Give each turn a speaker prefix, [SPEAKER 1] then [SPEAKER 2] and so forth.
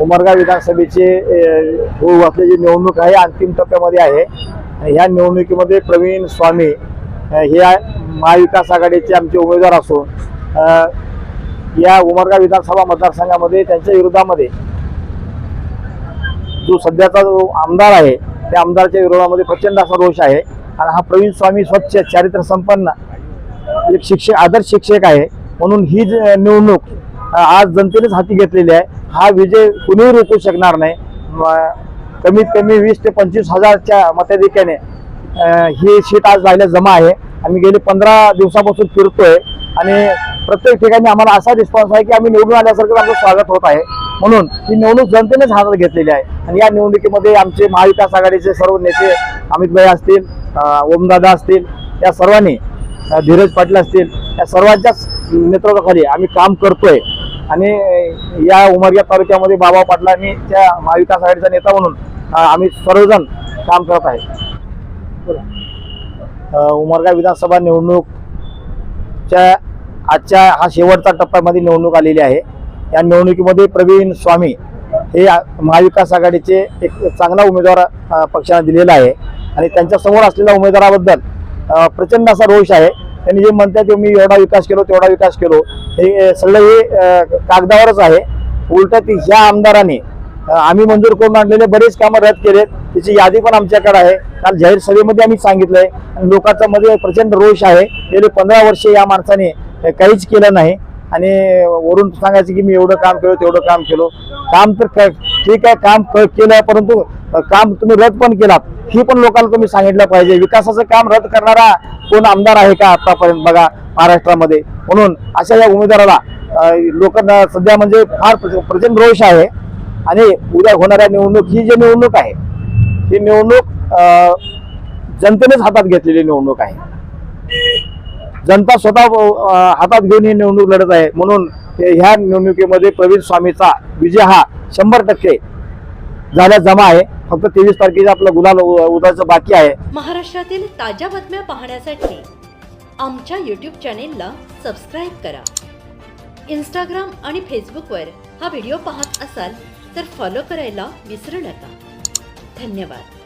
[SPEAKER 1] उमरगा विधानसभेचे होऊ असलेली निवडणूक आहे अंतिम टप्प्यामध्ये आहे. ह्या निवडणुकीमध्ये प्रवीण स्वामी हे महाविकास आघाडीचे आमचे उमेदवार असून या उमरगा विधानसभा मतदारसंघामध्ये त्यांच्या विरोधामध्ये जो सध्याचा जो आमदार आहे त्या आमदारच्या विरोधामध्ये प्रचंड असा रोष आहे. आणि हा प्रवीण स्वामी स्वच्छ चारित्र्य संपन्न एक शिक्षक आदर्श शिक्षक आहे. म्हणून ही निवडणूक आज जनतेनेच हाती घेतलेली आहे. हा विजय कुणीही रोखू शकणार नाही. कमीत कमी वीस ते पंचवीस हजारच्या मताधिक्याने ही सीट आज राहिल्या जमा आहे. आम्ही गेले पंधरा दिवसापासून फिरतोय. आणि प्रत्येक ठिकाणी आम्हाला असा रिस्पॉन्स आहे की आम्ही निवडून आल्यासारखं आमचं स्वागत होत आहे. म्हणून ही निवडणूक जनतेनेच हातात घेतलेली आहे. आणि या निवडणुकीमध्ये आमचे महाविकास आघाडीचे सर्व नेते अमित भाई असतील ओमदादा असतील या सर्वांनी धीरज पाटील असतील या सर्वांच्याच नेतृत्वाखाली आम्ही काम करतोय. आणि या उमरगा तालुक्यामध्ये बाबा पाटलांनी त्या महाविकास आघाडीचा नेता म्हणून आम्ही सर्वजण काम करत आहे. उमरगा विधानसभा निवडणूकच्या आजच्या हा शेवटचा टप्प्यामध्ये निवडणूक आलेली आहे. या निवडणुकीमध्ये प्रवीण स्वामी हे महाविकास आघाडीचे एक चांगला उमेदवार पक्षाने दिलेला आहे. आणि त्यांच्यासमोर असलेल्या उमेदवाराबद्दल प्रचंड असा रोष आहे. त्यांनी जे म्हणतात ते मी एवढा विकास केलो तेवढा विकास केलो. हे सगळं हे कागदावरच आहे. उलट ती ह्या आमदारांनी आम्ही मंजूर करून आणलेले बरेच कामं रद्द केलेत. त्याची यादी पण आमच्याकडे आहे. काल जाहीर सभेमध्ये आम्ही सांगितलंय. आणि लोकांचा मध्ये प्रचंड रोष आहे. गेले पंधरा वर्षे या माणसाने काहीच केलं नाही. आणि वरून सांगायचं की मी एवढं काम केलं तेवढं काम केलं. काम तर ठीक आहे काम केलं परंतु काम तुम्ही रद्द पण केलात. ही पण लोकांना तुम्ही सांगितलं पाहिजे. विकासाचं काम रद्द करणारा कोण आमदार आहे का आतापर्यंत बघा महाराष्ट्रामध्ये? म्हणून अशा या उमेदवाराला लोकांना सध्या म्हणजे फार प्रचंड रोष आहे आणि उद्या होणाऱ्या निवडणूक ही जी निवडणूक आहे ही निवडणूक जनतेनेच हातात घेतलेली निवडणूक आहे. जनता स्वतः हातात घेऊन ही निवडणूक लढत आहे. म्हणून ह्या निवडणुकीमध्ये प्रवीण स्वामीचा विजय हा शंभर टक्के झाल्या जमा आहे. फक्त तेवीस तारखेचा आपलं गुलाल उ- उदाचं बाकी आहे.
[SPEAKER 2] महाराष्ट्रातील ताज्या बातम्या पाहण्यासाठी आमच्या यूट्यूब चॅनेलला सबस्क्राईब करा. इंस्टाग्राम आणि फेसबुकवर हा व्हिडिओ पाहत असाल तर फॉलो करायला विसरू नका. धन्यवाद.